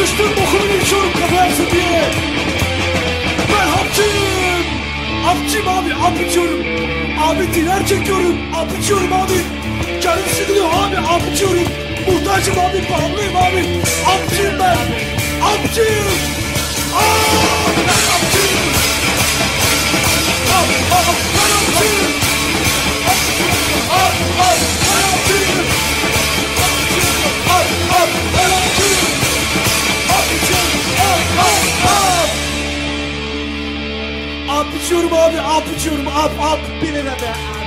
Sıçtığım bokunu içiyorum kafa yapsın diye. Ben hapçıyım. Hapçıyım abi. Hap içiyorum. Abi diler çekiyorum. İçiyorum abi. Canım sıkılıyor abi. Hap içiyorum. Muhtacım abi. Bağımlıyım abi. Hapçıyım ben. Hapçıyım. İçiyorum abi, ap içiyorum, ap ap. Bir lira be.